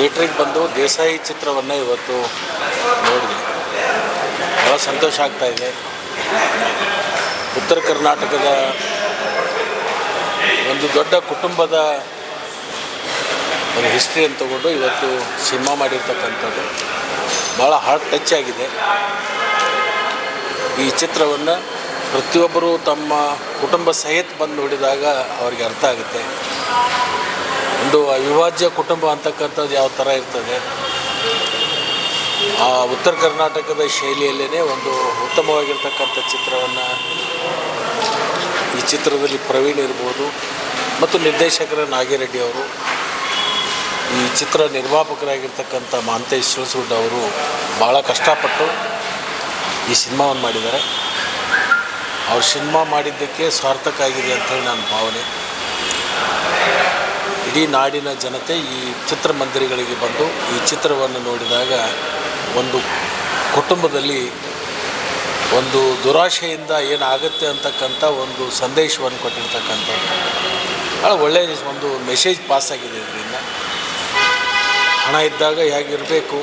ಥಿಯೇಟ್ರಿಗೆ ಬಂದು ದೇಸಾಯಿ ಚಿತ್ರವನ್ನು ಇವತ್ತು ನೋಡಿದೆ. ಭಾಳ ಸಂತೋಷ ಆಗ್ತಾ ಇದೆ. ಉತ್ತರ ಕರ್ನಾಟಕದ ಒಂದು ದೊಡ್ಡ ಕುಟುಂಬದ ಒಂದು ಹಿಸ್ಟ್ರಿಯನ್ನು ತಗೊಂಡು ಇವತ್ತು ಸಿನಿಮಾ ಮಾಡಿರ್ತಕ್ಕಂಥದ್ದು. ಭಾಳ ಹಾರ್ಟ್ ಟಚ್ ಆಗಿದೆ. ಈ ಚಿತ್ರವನ್ನು ಪ್ರತಿಯೊಬ್ಬರು ತಮ್ಮ ಕುಟುಂಬ ಸಹಿತ ಬಂದು ನೋಡಿದಾಗ ಅವರಿಗೆ ಅರ್ಥ ಆಗುತ್ತೆ. ಒಂದು ಅವಿಭಾಜ್ಯ ಕುಟುಂಬ ಅಂತಕ್ಕಂಥದ್ದು ಯಾವ ಥರ ಇರ್ತದೆ? ಆ ಉತ್ತರ ಕರ್ನಾಟಕದ ಶೈಲಿಯಲ್ಲೇ ಒಂದು ಉತ್ತಮವಾಗಿರ್ತಕ್ಕಂಥ ಚಿತ್ರವನ್ನು ಈ ಚಿತ್ರದಲ್ಲಿ ಪ್ರವೀಣ್ ಇರ್ಬೋದು ಮತ್ತು ನಿರ್ದೇಶಕರ ನಾಗಿರೆಡ್ಡಿ ಅವರು. ಈ ಚಿತ್ರ ನಿರ್ಮಾಪಕರಾಗಿರ್ತಕ್ಕಂಥ ಮಾಂತೇಶ್ ಶಿವಸೂಡ್ ಅವರು ಭಾಳ ಕಷ್ಟಪಟ್ಟು ಈ ಸಿನಿಮಾವನ್ನು ಮಾಡಿದ್ದಾರೆ. ಅವ್ರ ಸಿನಿಮಾ ಮಾಡಿದ್ದಕ್ಕೆ ಸಾರ್ಥಕ ಆಗಿದೆ ಅಂತೇಳಿ ನನ್ನ ಭಾವನೆ. ಇಡೀ ನಾಡಿನ ಜನತೆ ಈ ಚಿತ್ರಮಂದಿರಗಳಿಗೆ ಬಂದು ಈ ಚಿತ್ರವನ್ನು ನೋಡಿದಾಗ ಒಂದು ಕುಟುಂಬದಲ್ಲಿ ಒಂದು ದುರಾಶೆಯಿಂದ ಏನಾಗುತ್ತೆ ಅಂತಕ್ಕಂಥ ಒಂದು ಸಂದೇಶವನ್ನು ಕೊಟ್ಟಿರ್ತಕ್ಕಂಥದ್ದು. ಭಾಳ ಒಳ್ಳೆಯ ಒಂದು ಮೆಸೇಜ್ ಪಾಸ್ ಆಗಿದೆ ಇದರಿಂದ. ಹಣ ಇದ್ದಾಗ ಹೇಗಿರಬೇಕು,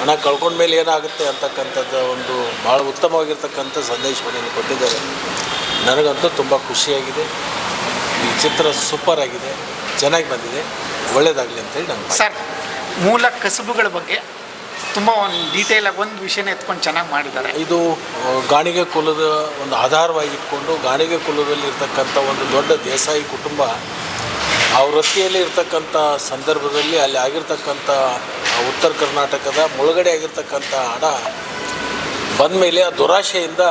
ಹಣ ಕಳ್ಕೊಂಡ ಮೇಲೆ ಏನಾಗುತ್ತೆ ಅಂತಕ್ಕಂಥದ್ದು ಒಂದು ಭಾಳ ಉತ್ತಮವಾಗಿರ್ತಕ್ಕಂಥ ಸಂದೇಶವನ್ನು ಕೊಟ್ಟಿದ್ದಾರೆ. ನನಗಂತೂ ತುಂಬ ಖುಷಿಯಾಗಿದೆ. ಈ ಚಿತ್ರ ಸೂಪರ್ ಆಗಿದೆ. ಚೆನ್ನಾಗಿ ಬಂದಿದೆ ಒಳ್ಳೇದಾಗಲಿ ಅಂತೇಳಿ ನಾನು ಸರ್ ಮೂಲ ಕಸುಬುಗಳ ಬಗ್ಗೆ ತುಂಬ ಒಂದು ಡೀಟೇಲಾಗಿ ಒಂದು ವಿಷಯನ ಎತ್ಕೊಂಡು ಚೆನ್ನಾಗಿ ಮಾಡಿದ್ದಾರೆ. ಇದು ಗಾಣಿಗೆ ಕುಲದ ಒಂದು ಆಧಾರವಾಗಿ ಇಟ್ಕೊಂಡು ಗಾಣಿಗೆ ಕುಲದಲ್ಲಿ ಇರ್ತಕ್ಕಂಥ ಒಂದು ದೊಡ್ಡ ದೇಸಾಯಿ ಕುಟುಂಬ ಆ ವೃತ್ತಿಯಲ್ಲಿ ಇರ್ತಕ್ಕಂಥ ಸಂದರ್ಭದಲ್ಲಿ ಅಲ್ಲಿ ಆಗಿರ್ತಕ್ಕಂಥ ಉತ್ತರ ಕರ್ನಾಟಕದ ಮುಳುಗಡೆ ಆಗಿರ್ತಕ್ಕಂಥ ಹಣ ಬಂದ ಮೇಲೆ ಆ ದುರಾಶೆಯಿಂದ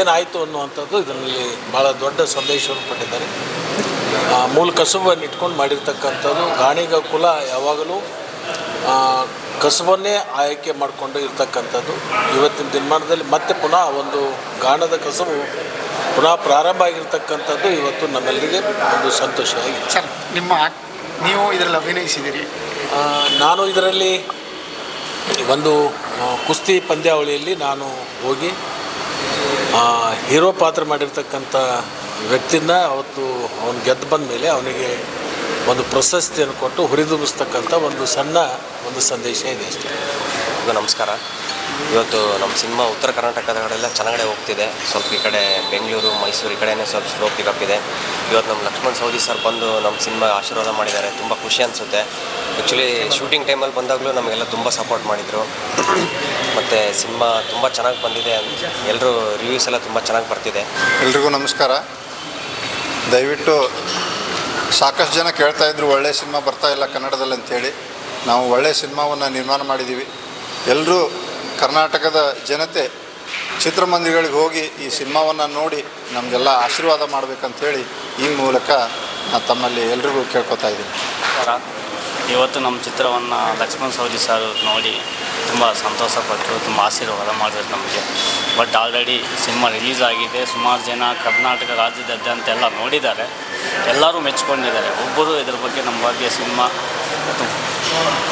ಏನಾಯಿತು ಅನ್ನುವಂಥದ್ದು ಇದರಲ್ಲಿ ಭಾಳ ದೊಡ್ಡ ಸಂದೇಶವನ್ನು ಕೊಟ್ಟಿದ್ದಾರೆ ಮೂಲ ಕಸುಬನ್ನು ಇಟ್ಕೊಂಡು ಮಾಡಿರ್ತಕ್ಕಂಥದ್ದು. ಗಾಣಿಗ ಕುಲ ಯಾವಾಗಲೂ ಕಸುಬನ್ನೇ ಆಯ್ಕೆ ಮಾಡಿಕೊಂಡು ಇರ್ತಕ್ಕಂಥದ್ದು. ಇವತ್ತಿನ ದಿನಮಾನದಲ್ಲಿ ಮತ್ತೆ ಪುನಃ ಒಂದು ಗಾಣದ ಕಸುಬು ಪುನಃ ಪ್ರಾರಂಭ ಆಗಿರ್ತಕ್ಕಂಥದ್ದು ಇವತ್ತು ನಮ್ಮೆಲ್ಲರಿಗೆ ಒಂದು ಸಂತೋಷ ಆಗಿದೆ. ಸರ್ ನಿಮ್ಮ ನೀವು ಇದರಲ್ಲಿ ಅಭಿನಯಿಸಿದ್ದೀರಿ. ನಾನು ಇದರಲ್ಲಿ ಒಂದು ಕುಸ್ತಿ ಪಂದ್ಯಾವಳಿಯಲ್ಲಿ ನಾನು ಹೋಗಿ ಹೀರೋ ಪಾತ್ರ ಮಾಡಿರ್ತಕ್ಕಂಥ ವ್ಯಕ್ತಿನ ಅವತ್ತು ಅವನು ಗೆದ್ದು ಬಂದ ಮೇಲೆ ಅವನಿಗೆ ಒಂದು ಪ್ರಶಸ್ತಿಯನ್ನು ಕೊಟ್ಟು ಹುರಿದುಂಬಿಸ್ತಕ್ಕಂಥ ಒಂದು ಸಣ್ಣ ಒಂದು ಸಂದೇಶ ಇದೆ ಅಷ್ಟೇ. ನಮಸ್ಕಾರ. ಇವತ್ತು ನಮ್ಮ ಸಿನಿಮಾ ಉತ್ತರ ಕರ್ನಾಟಕದ ಕಡೆಲ್ಲ ಚೆನ್ನಾಗಡೆ ಹೋಗ್ತಿದೆ. ಸ್ವಲ್ಪ ಈ ಕಡೆ ಬೆಂಗಳೂರು ಮೈಸೂರು ಈ ಕಡೆನೇ ಸ್ವಲ್ಪ ಸ್ಲೋ ಪಿಕಪ್ ಇದೆ. ಇವತ್ತು ನಮ್ಮ ಲಕ್ಷ್ಮಣ್ ಸೌದಿ ಸರ್ ಬಂದು ನಮ್ಮ ಸಿನಿಮಾ ಆಶೀರ್ವಾದ ಮಾಡಿದ್ದಾರೆ. ತುಂಬ ಖುಷಿ ಅನಿಸುತ್ತೆ. ಆ್ಯಕ್ಚುಲಿ ಶೂಟಿಂಗ್ ಟೈಮಲ್ಲಿ ಬಂದಾಗಲೂ ನಮಗೆಲ್ಲ ತುಂಬ ಸಪೋರ್ಟ್ ಮಾಡಿದರು. ಮತ್ತು ಸಿನಿಮಾ ತುಂಬ ಚೆನ್ನಾಗಿ ಬಂದಿದೆ ಎಲ್ಲರೂ ರಿವ್ಯೂಸ್ ಎಲ್ಲ ತುಂಬ ಚೆನ್ನಾಗಿ ಬರ್ತಿದೆ. ಎಲ್ರಿಗೂ ನಮಸ್ಕಾರ. ದಯವಿಟ್ಟು ಸಾಕಷ್ಟು ಜನ ಕೇಳ್ತಾ ಇದ್ರು, ಒಳ್ಳೆ ಸಿನಿಮಾ ಬರ್ತಾ ಇಲ್ಲ ಕನ್ನಡದಲ್ಲಿ ಅಂತೇಳಿ. ನಾವು ಒಳ್ಳೆಯ ಸಿನಿಮಾವನ್ನು ನಿರ್ಮಾಣ ಮಾಡಿದ್ದೀವಿ ಎಲ್ಲರೂ ಕರ್ನಾಟಕದ ಜನತೆ ಚಿತ್ರಮಂದಿರಗಳಿಗೆ ಹೋಗಿ ಈ ಸಿನಿಮಾವನ್ನು ನೋಡಿ ನಮಗೆಲ್ಲ ಆಶೀರ್ವಾದ ಮಾಡಬೇಕಂತೇಳಿ ಈ ಮೂಲಕ ತಮ್ಮಲ್ಲಿ ಎಲ್ರಿಗೂ ಕೇಳ್ಕೊತಾ ಇದ್ದೀನಿ. ಇವತ್ತು ನಮ್ಮ ಚಿತ್ರವನ್ನು ಲಕ್ಷ್ಮಣ್ ಸವದಿ ಸರ್ ನೋಡಿ ತುಂಬ ಸಂತೋಷಪಟ್ಟರು ತುಂಬ ಆಶೀರ್ವಾದ ಮಾಡಿದ್ರು ನಮಗೆ. ಬಟ್ ಆಲ್ರೆಡಿ ಸಿನಿಮಾ ರಿಲೀಸ್ ಆಗಿದೆ. ಸುಮಾರು ಜನ ಕರ್ನಾಟಕ ರಾಜ್ಯದಾದ್ಯಂತ ಎಲ್ಲ ನೋಡಿದ್ದಾರೆ. ಎಲ್ಲರೂ ಮೆಚ್ಕೊಂಡಿದ್ದಾರೆ. ಒಬ್ಬರು ಇದ್ರ ಬಗ್ಗೆ ನಮ್ಮ ಬಗ್ಗೆ ಸಿನಿಮಾ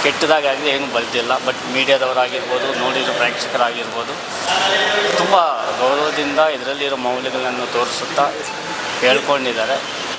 ಕೆಟ್ಟದಾಗಿ ಏನು ಬರ್ತಿಲ್ಲ ಬಟ್ ಮೀಡಿಯಾದವರಾಗಿರ್ಬೋದು, ನೋಡಿರೋ ಪ್ರೇಕ್ಷಕರಾಗಿರ್ಬೋದು, ತುಂಬ ಗೌರವದಿಂದ ಇದರಲ್ಲಿರೋ ಮೌಲ್ಯಗಳನ್ನು ತೋರಿಸುತ್ತಾ ಹೇಳ್ಕೊಂಡಿದ್ದಾರೆ.